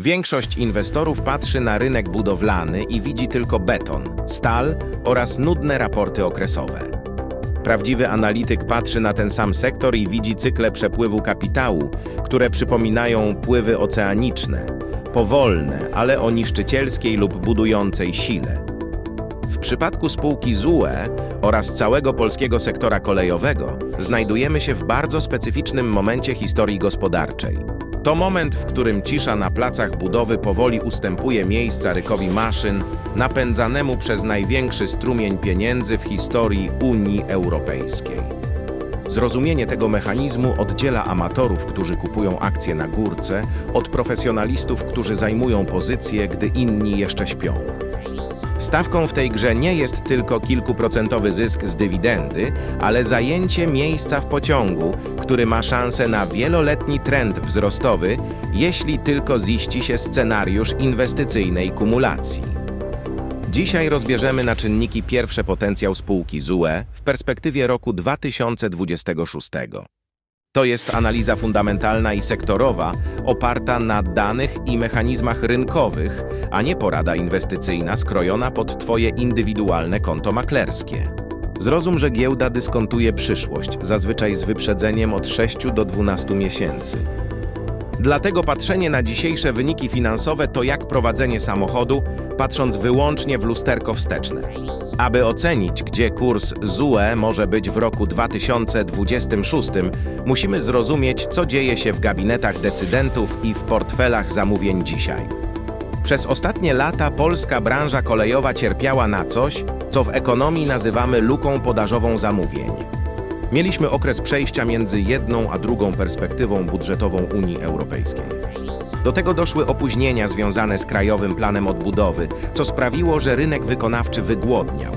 Większość inwestorów patrzy na rynek budowlany i widzi tylko beton, stal oraz nudne raporty okresowe. Prawdziwy analityk patrzy na ten sam sektor i widzi cykle przepływu kapitału, które przypominają pływy oceaniczne, powolne, ale o niszczycielskiej lub budującej sile. W przypadku spółki ZUE oraz całego polskiego sektora kolejowego znajdujemy się w bardzo specyficznym momencie historii gospodarczej. To moment, w którym cisza na placach budowy powoli ustępuje miejsca rykowi maszyn, napędzanemu przez największy strumień pieniędzy w historii Unii Europejskiej. Zrozumienie tego mechanizmu oddziela amatorów, którzy kupują akcje na górce, od profesjonalistów, którzy zajmują pozycje, gdy inni jeszcze śpią. Stawką w tej grze nie jest tylko kilkuprocentowy zysk z dywidendy, ale zajęcie miejsca w pociągu, który ma szansę na wieloletni trend wzrostowy, jeśli tylko ziści się scenariusz inwestycyjnej kumulacji. Dzisiaj rozbierzemy na czynniki pierwsze potencjał spółki ZUE w perspektywie roku 2026. To jest analiza fundamentalna i sektorowa, oparta na danych i mechanizmach rynkowych, a nie porada inwestycyjna skrojona pod Twoje indywidualne konto maklerskie. Zrozum, że giełda dyskontuje przyszłość, zazwyczaj z wyprzedzeniem od 6 do 12 miesięcy. Dlatego patrzenie na dzisiejsze wyniki finansowe to jak prowadzenie samochodu, patrząc wyłącznie w lusterko wsteczne. Aby ocenić, gdzie kurs ZUE może być w roku 2026, musimy zrozumieć, co dzieje się w gabinetach decydentów i w portfelach zamówień dzisiaj. Przez ostatnie lata polska branża kolejowa cierpiała na coś, co w ekonomii nazywamy luką podażową zamówień. Mieliśmy okres przejścia między jedną a drugą perspektywą budżetową Unii Europejskiej. Do tego doszły opóźnienia związane z Krajowym Planem Odbudowy, co sprawiło, że rynek wykonawczy wygłodniał.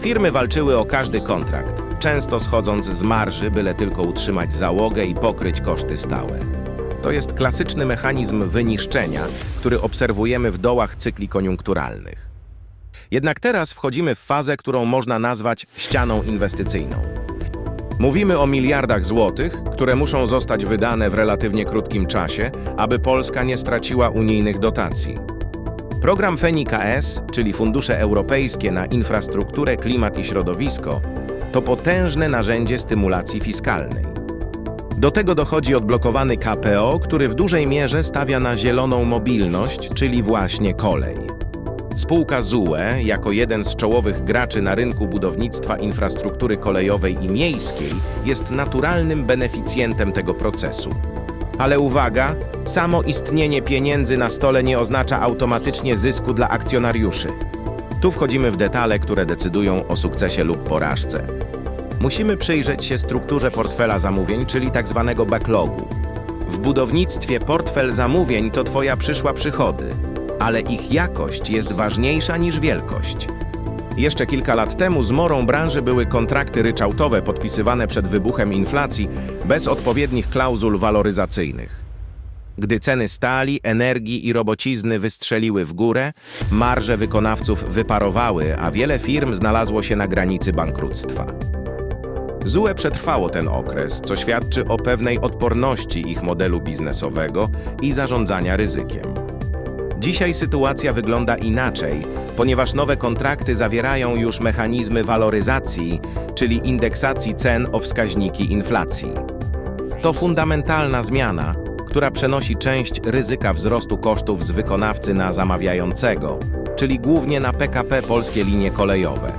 Firmy walczyły o każdy kontrakt, często schodząc z marży, byle tylko utrzymać załogę i pokryć koszty stałe. To jest klasyczny mechanizm wyniszczenia, który obserwujemy w dołach cykli koniunkturalnych. Jednak teraz wchodzimy w fazę, którą można nazwać ścianą inwestycyjną. Mówimy o miliardach złotych, które muszą zostać wydane w relatywnie krótkim czasie, aby Polska nie straciła unijnych dotacji. Program FENI-KS, czyli Fundusze Europejskie na Infrastrukturę, Klimat i Środowisko, to potężne narzędzie stymulacji fiskalnej. Do tego dochodzi odblokowany KPO, który w dużej mierze stawia na zieloną mobilność, czyli właśnie kolej. Spółka ZUE, jako jeden z czołowych graczy na rynku budownictwa infrastruktury kolejowej i miejskiej, jest naturalnym beneficjentem tego procesu. Ale uwaga, samo istnienie pieniędzy na stole nie oznacza automatycznie zysku dla akcjonariuszy. Tu wchodzimy w detale, które decydują o sukcesie lub porażce. Musimy przyjrzeć się strukturze portfela zamówień, czyli tak zwanego backlogu. W budownictwie portfel zamówień to Twoja przyszła przychody, ale ich jakość jest ważniejsza niż wielkość. Jeszcze kilka lat temu zmorą branży były kontrakty ryczałtowe podpisywane przed wybuchem inflacji bez odpowiednich klauzul waloryzacyjnych. Gdy ceny stali, energii i robocizny wystrzeliły w górę, marże wykonawców wyparowały, a wiele firm znalazło się na granicy bankructwa. ZUE przetrwało ten okres, co świadczy o pewnej odporności ich modelu biznesowego i zarządzania ryzykiem. Dzisiaj sytuacja wygląda inaczej, ponieważ nowe kontrakty zawierają już mechanizmy waloryzacji, czyli indeksacji cen o wskaźniki inflacji. To fundamentalna zmiana, która przenosi część ryzyka wzrostu kosztów z wykonawcy na zamawiającego, czyli głównie na PKP Polskie Linie Kolejowe.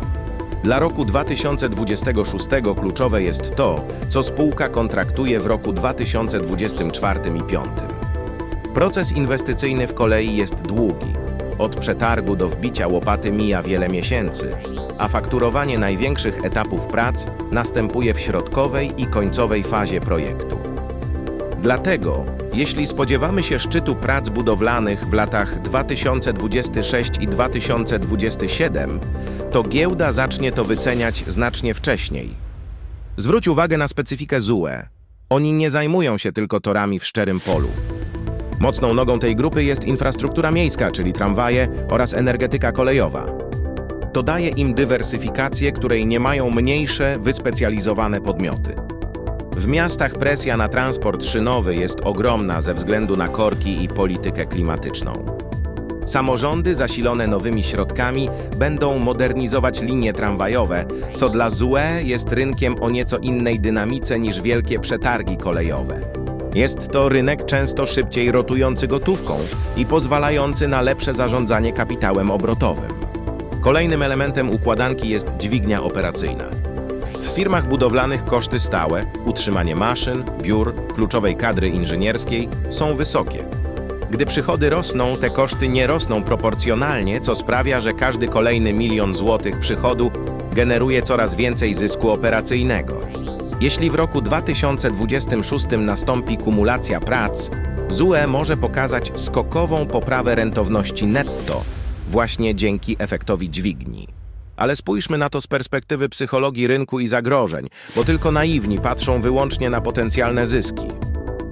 Dla roku 2026 kluczowe jest to, co spółka kontraktuje w roku 2024 i 2025. Proces inwestycyjny w kolei jest długi. Od przetargu do wbicia łopaty mija wiele miesięcy, a fakturowanie największych etapów prac następuje w środkowej i końcowej fazie projektu. Dlatego, jeśli spodziewamy się szczytu prac budowlanych w latach 2026 i 2027, to giełda zacznie to wyceniać znacznie wcześniej. Zwróć uwagę na specyfikę ZUE. Oni nie zajmują się tylko torami w szczerym polu. Mocną nogą tej grupy jest infrastruktura miejska, czyli tramwaje oraz energetyka kolejowa. To daje im dywersyfikację, której nie mają mniejsze, wyspecjalizowane podmioty. W miastach presja na transport szynowy jest ogromna ze względu na korki i politykę klimatyczną. Samorządy zasilone nowymi środkami będą modernizować linie tramwajowe, co dla ZUE jest rynkiem o nieco innej dynamice niż wielkie przetargi kolejowe. Jest to rynek często szybciej rotujący gotówką i pozwalający na lepsze zarządzanie kapitałem obrotowym. Kolejnym elementem układanki jest dźwignia operacyjna. W firmach budowlanych koszty stałe, utrzymanie maszyn, biur, kluczowej kadry inżynierskiej są wysokie. Gdy przychody rosną, te koszty nie rosną proporcjonalnie, co sprawia, że każdy kolejny milion złotych przychodu generuje coraz więcej zysku operacyjnego. Jeśli w roku 2026 nastąpi kumulacja prac, ZUE może pokazać skokową poprawę rentowności netto właśnie dzięki efektowi dźwigni. Ale spójrzmy na to z perspektywy psychologii rynku i zagrożeń, bo tylko naiwni patrzą wyłącznie na potencjalne zyski.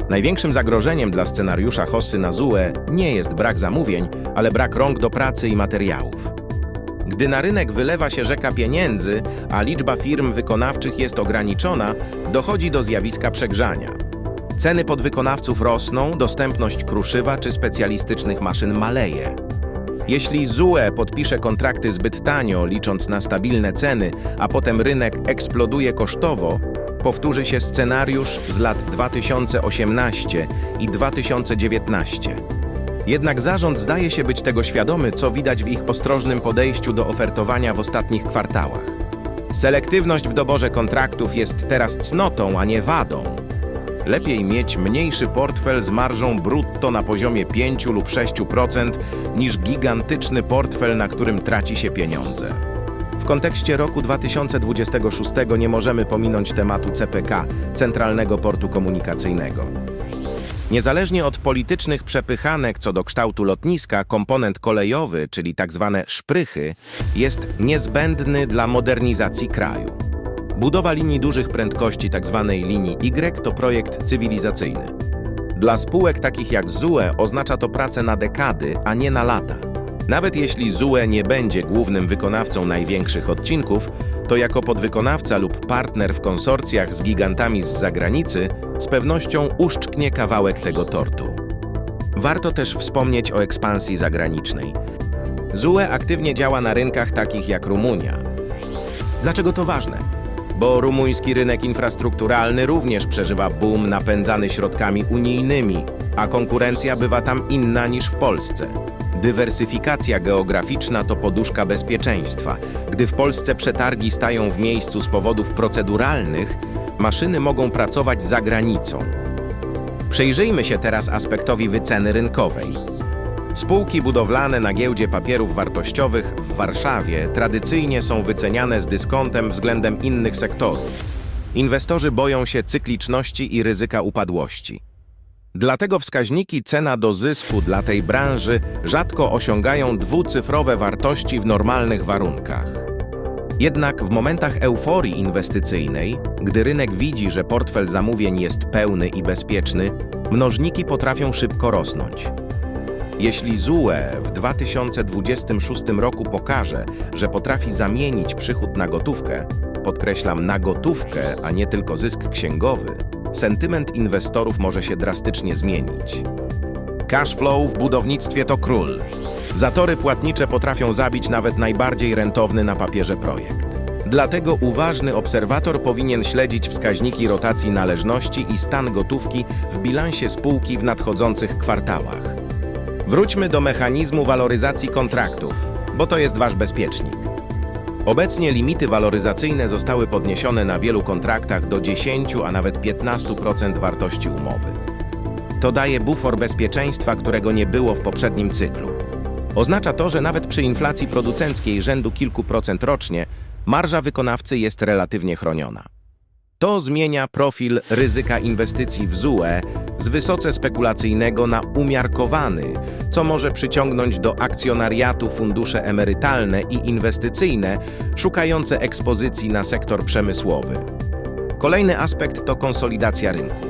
Największym zagrożeniem dla scenariusza Hossy na ZUE nie jest brak zamówień, ale brak rąk do pracy i materiałów. Gdy na rynek wylewa się rzeka pieniędzy, a liczba firm wykonawczych jest ograniczona, dochodzi do zjawiska przegrzania. Ceny podwykonawców rosną, dostępność kruszywa czy specjalistycznych maszyn maleje. Jeśli ZUE podpisze kontrakty zbyt tanio, licząc na stabilne ceny, a potem rynek eksploduje kosztowo, powtórzy się scenariusz z lat 2018 i 2019. Jednak zarząd zdaje się być tego świadomy, co widać w ich ostrożnym podejściu do ofertowania w ostatnich kwartałach. Selektywność w doborze kontraktów jest teraz cnotą, a nie wadą. Lepiej mieć mniejszy portfel z marżą brutto na poziomie 5 lub 6% niż gigantyczny portfel, na którym traci się pieniądze. W kontekście roku 2026 nie możemy pominąć tematu CPK, Centralnego Portu Komunikacyjnego. Niezależnie od politycznych przepychanek co do kształtu lotniska, komponent kolejowy, czyli tzw. szprychy, jest niezbędny dla modernizacji kraju. Budowa linii dużych prędkości, tzw. linii Y, to projekt cywilizacyjny. Dla spółek takich jak ZUE oznacza to pracę na dekady, a nie na lata. Nawet jeśli ZUE nie będzie głównym wykonawcą największych odcinków, to jako podwykonawca lub partner w konsorcjach z gigantami z zagranicy z pewnością uszczknie kawałek tego tortu. Warto też wspomnieć o ekspansji zagranicznej. ZUE aktywnie działa na rynkach takich jak Rumunia. Dlaczego to ważne? Bo rumuński rynek infrastrukturalny również przeżywa boom napędzany środkami unijnymi, a konkurencja bywa tam inna niż w Polsce. Dywersyfikacja geograficzna to poduszka bezpieczeństwa. Gdy w Polsce przetargi stają w miejscu z powodów proceduralnych, maszyny mogą pracować za granicą. Przyjrzyjmy się teraz aspektowi wyceny rynkowej. Spółki budowlane na giełdzie papierów wartościowych w Warszawie tradycyjnie są wyceniane z dyskontem względem innych sektorów. Inwestorzy boją się cykliczności i ryzyka upadłości. Dlatego wskaźniki cena do zysku dla tej branży rzadko osiągają dwucyfrowe wartości w normalnych warunkach. Jednak w momentach euforii inwestycyjnej, gdy rynek widzi, że portfel zamówień jest pełny i bezpieczny, mnożniki potrafią szybko rosnąć. Jeśli ZUE w 2026 roku pokaże, że potrafi zamienić przychód na gotówkę, podkreślam na gotówkę, a nie tylko zysk księgowy, sentyment inwestorów może się drastycznie zmienić. Cash flow w budownictwie to król. Zatory płatnicze potrafią zabić nawet najbardziej rentowny na papierze projekt. Dlatego uważny obserwator powinien śledzić wskaźniki rotacji należności i stan gotówki w bilansie spółki w nadchodzących kwartałach. Wróćmy do mechanizmu waloryzacji kontraktów, bo to jest wasz bezpiecznik. Obecnie limity waloryzacyjne zostały podniesione na wielu kontraktach do 10, a nawet 15% wartości umowy. To daje bufor bezpieczeństwa, którego nie było w poprzednim cyklu. Oznacza to, że nawet przy inflacji producenckiej rzędu kilku procent rocznie, marża wykonawcy jest relatywnie chroniona. To zmienia profil ryzyka inwestycji w ZUE z wysoce spekulacyjnego na umiarkowany, co może przyciągnąć do akcjonariatu fundusze emerytalne i inwestycyjne szukające ekspozycji na sektor przemysłowy. Kolejny aspekt to konsolidacja rynku.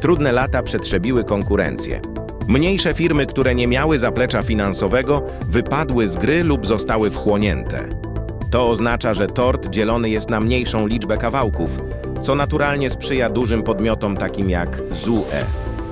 Trudne lata przetrzebiły konkurencję. Mniejsze firmy, które nie miały zaplecza finansowego, wypadły z gry lub zostały wchłonięte. To oznacza, że tort dzielony jest na mniejszą liczbę kawałków, co naturalnie sprzyja dużym podmiotom takim jak ZUE.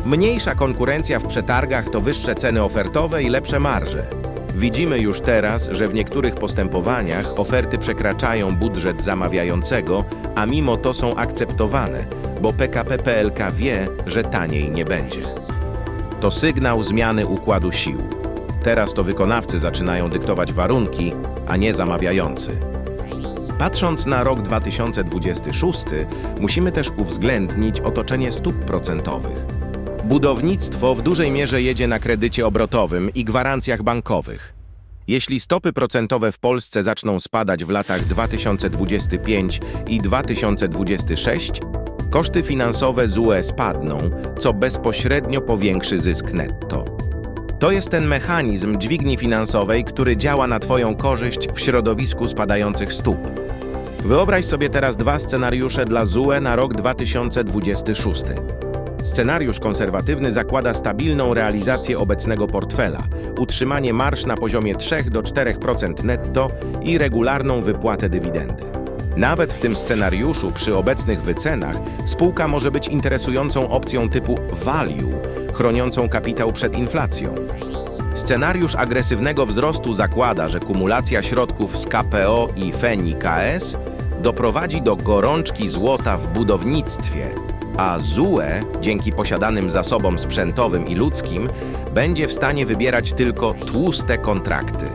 Mniejsza konkurencja w przetargach to wyższe ceny ofertowe i lepsze marże. Widzimy już teraz, że w niektórych postępowaniach oferty przekraczają budżet zamawiającego, a mimo to są akceptowane, bo PKP PLK wie, że taniej nie będzie. To sygnał zmiany układu sił. Teraz to wykonawcy zaczynają dyktować warunki, a nie zamawiający. Patrząc na rok 2026, musimy też uwzględnić otoczenie stóp procentowych. Budownictwo w dużej mierze jedzie na kredycie obrotowym i gwarancjach bankowych. Jeśli stopy procentowe w Polsce zaczną spadać w latach 2025 i 2026, koszty finansowe z UE spadną, co bezpośrednio powiększy zysk netto. To jest ten mechanizm dźwigni finansowej, który działa na Twoją korzyść w środowisku spadających stóp. Wyobraź sobie teraz dwa scenariusze dla ZUE na rok 2026. Scenariusz konserwatywny zakłada stabilną realizację obecnego portfela, utrzymanie marsz na poziomie 3 do 4% netto i regularną wypłatę dywidendy. Nawet w tym scenariuszu przy obecnych wycenach spółka może być interesującą opcją typu value, chroniącą kapitał przed inflacją. Scenariusz agresywnego wzrostu zakłada, że kumulacja środków z KPO i FENI KS doprowadzi do gorączki złota w budownictwie, a ZUE, dzięki posiadanym zasobom sprzętowym i ludzkim, będzie w stanie wybierać tylko tłuste kontrakty.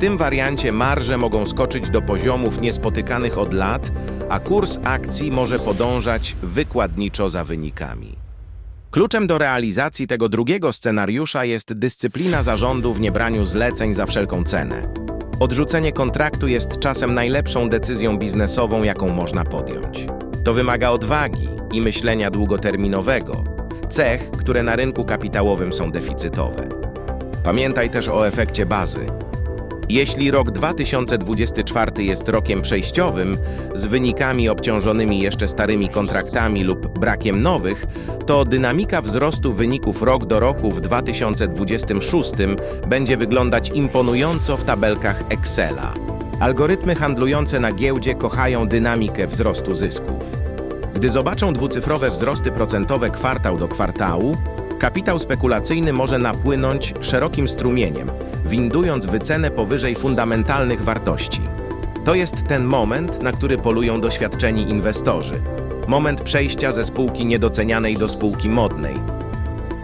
Tym wariancie marże mogą skoczyć do poziomów niespotykanych od lat, a kurs akcji może podążać wykładniczo za wynikami. Kluczem do realizacji tego drugiego scenariusza jest dyscyplina zarządu w niebraniu zleceń za wszelką cenę. Odrzucenie kontraktu jest czasem najlepszą decyzją biznesową, jaką można podjąć. To wymaga odwagi i myślenia długoterminowego, cech, które na rynku kapitałowym są deficytowe. Pamiętaj też o efekcie bazy. Jeśli rok 2024 jest rokiem przejściowym, z wynikami obciążonymi jeszcze starymi kontraktami lub brakiem nowych, to dynamika wzrostu wyników rok do roku w 2026 będzie wyglądać imponująco w tabelkach Excela. Algorytmy handlujące na giełdzie kochają dynamikę wzrostu zysków. Gdy zobaczą dwucyfrowe wzrosty procentowe kwartał do kwartału, kapitał spekulacyjny może napłynąć szerokim strumieniem, windując wycenę powyżej fundamentalnych wartości. To jest ten moment, na który polują doświadczeni inwestorzy. Moment przejścia ze spółki niedocenianej do spółki modnej.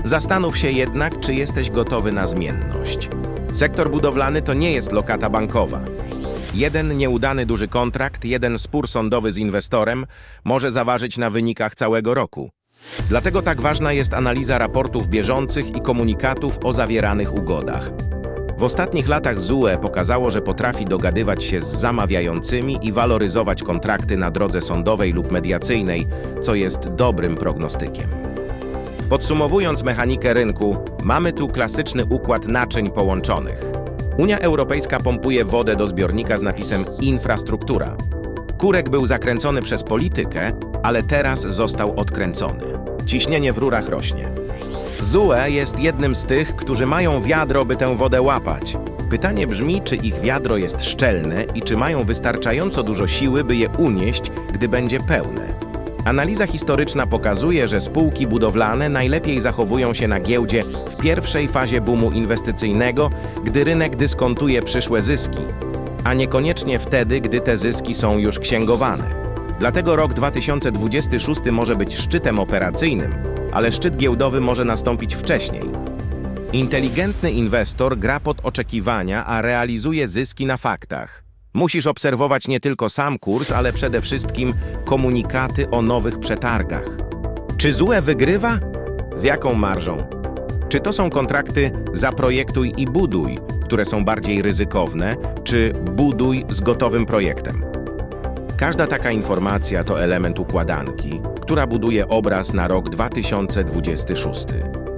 Zastanów się jednak, czy jesteś gotowy na zmienność. Sektor budowlany to nie jest lokata bankowa. Jeden nieudany duży kontrakt, jeden spór sądowy z inwestorem może zaważyć na wynikach całego roku. Dlatego tak ważna jest analiza raportów bieżących i komunikatów o zawieranych ugodach. W ostatnich latach ZUE pokazało, że potrafi dogadywać się z zamawiającymi i waloryzować kontrakty na drodze sądowej lub mediacyjnej, co jest dobrym prognostykiem. Podsumowując mechanikę rynku, mamy tu klasyczny układ naczyń połączonych. Unia Europejska pompuje wodę do zbiornika z napisem infrastruktura. Kurek był zakręcony przez politykę, ale teraz został odkręcony. Ciśnienie w rurach rośnie. ZUE jest jednym z tych, którzy mają wiadro, by tę wodę łapać. Pytanie brzmi, czy ich wiadro jest szczelne i czy mają wystarczająco dużo siły, by je unieść, gdy będzie pełne. Analiza historyczna pokazuje, że spółki budowlane najlepiej zachowują się na giełdzie w pierwszej fazie boomu inwestycyjnego, gdy rynek dyskontuje przyszłe zyski, a niekoniecznie wtedy, gdy te zyski są już księgowane. Dlatego rok 2026 może być szczytem operacyjnym, ale szczyt giełdowy może nastąpić wcześniej. Inteligentny inwestor gra pod oczekiwania, a realizuje zyski na faktach. Musisz obserwować nie tylko sam kurs, ale przede wszystkim komunikaty o nowych przetargach. Czy ZUE wygrywa? Z jaką marżą? Czy to są kontrakty zaprojektuj i buduj, które są bardziej ryzykowne, czy buduj z gotowym projektem? Każda taka informacja to element układanki, która buduje obraz na rok 2026.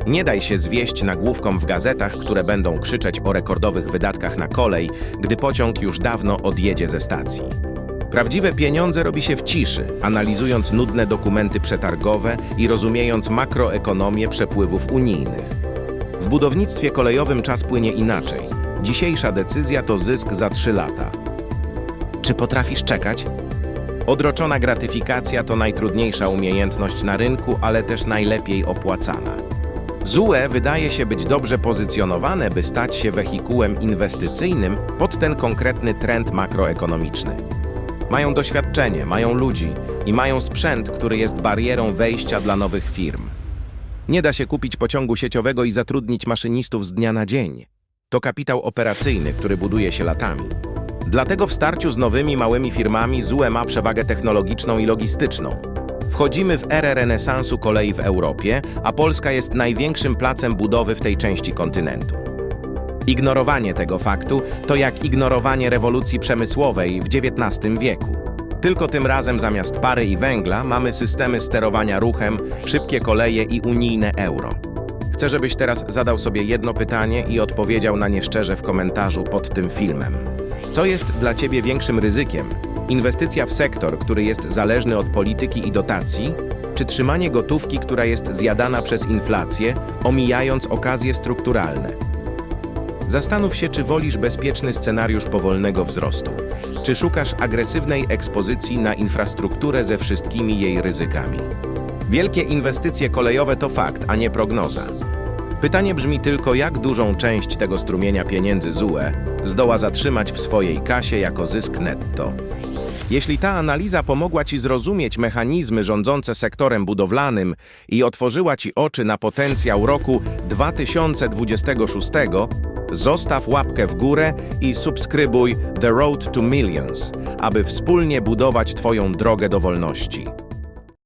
Nie daj się zwieść nagłówkom w gazetach, które będą krzyczeć o rekordowych wydatkach na kolej, gdy pociąg już dawno odjedzie ze stacji. Prawdziwe pieniądze robi się w ciszy, analizując nudne dokumenty przetargowe i rozumiejąc makroekonomię przepływów unijnych. W budownictwie kolejowym czas płynie inaczej. Dzisiejsza decyzja to zysk za 3 lata. Czy potrafisz czekać? Odroczona gratyfikacja to najtrudniejsza umiejętność na rynku, ale też najlepiej opłacana. ZUE wydaje się być dobrze pozycjonowane, by stać się wehikułem inwestycyjnym pod ten konkretny trend makroekonomiczny. Mają doświadczenie, mają ludzi i mają sprzęt, który jest barierą wejścia dla nowych firm. Nie da się kupić pociągu sieciowego i zatrudnić maszynistów z dnia na dzień. To kapitał operacyjny, który buduje się latami. Dlatego w starciu z nowymi małymi firmami ZUE ma przewagę technologiczną i logistyczną. Wchodzimy w erę renesansu kolei w Europie, a Polska jest największym placem budowy w tej części kontynentu. Ignorowanie tego faktu to jak ignorowanie rewolucji przemysłowej w XIX wieku. Tylko tym razem zamiast pary i węgla mamy systemy sterowania ruchem, szybkie koleje i unijne euro. Chcę, żebyś teraz zadał sobie jedno pytanie i odpowiedział na nie szczerze w komentarzu pod tym filmem. Co jest dla Ciebie większym ryzykiem? Inwestycja w sektor, który jest zależny od polityki i dotacji, czy trzymanie gotówki, która jest zjadana przez inflację, omijając okazje strukturalne? Zastanów się, czy wolisz bezpieczny scenariusz powolnego wzrostu, czy szukasz agresywnej ekspozycji na infrastrukturę ze wszystkimi jej ryzykami. Wielkie inwestycje kolejowe to fakt, a nie prognoza. Pytanie brzmi tylko, jak dużą część tego strumienia pieniędzy ZUE zdoła zatrzymać w swojej kasie jako zysk netto. Jeśli ta analiza pomogła Ci zrozumieć mechanizmy rządzące sektorem budowlanym i otworzyła Ci oczy na potencjał roku 2026, zostaw łapkę w górę i subskrybuj The Road to Millions, aby wspólnie budować Twoją drogę do wolności.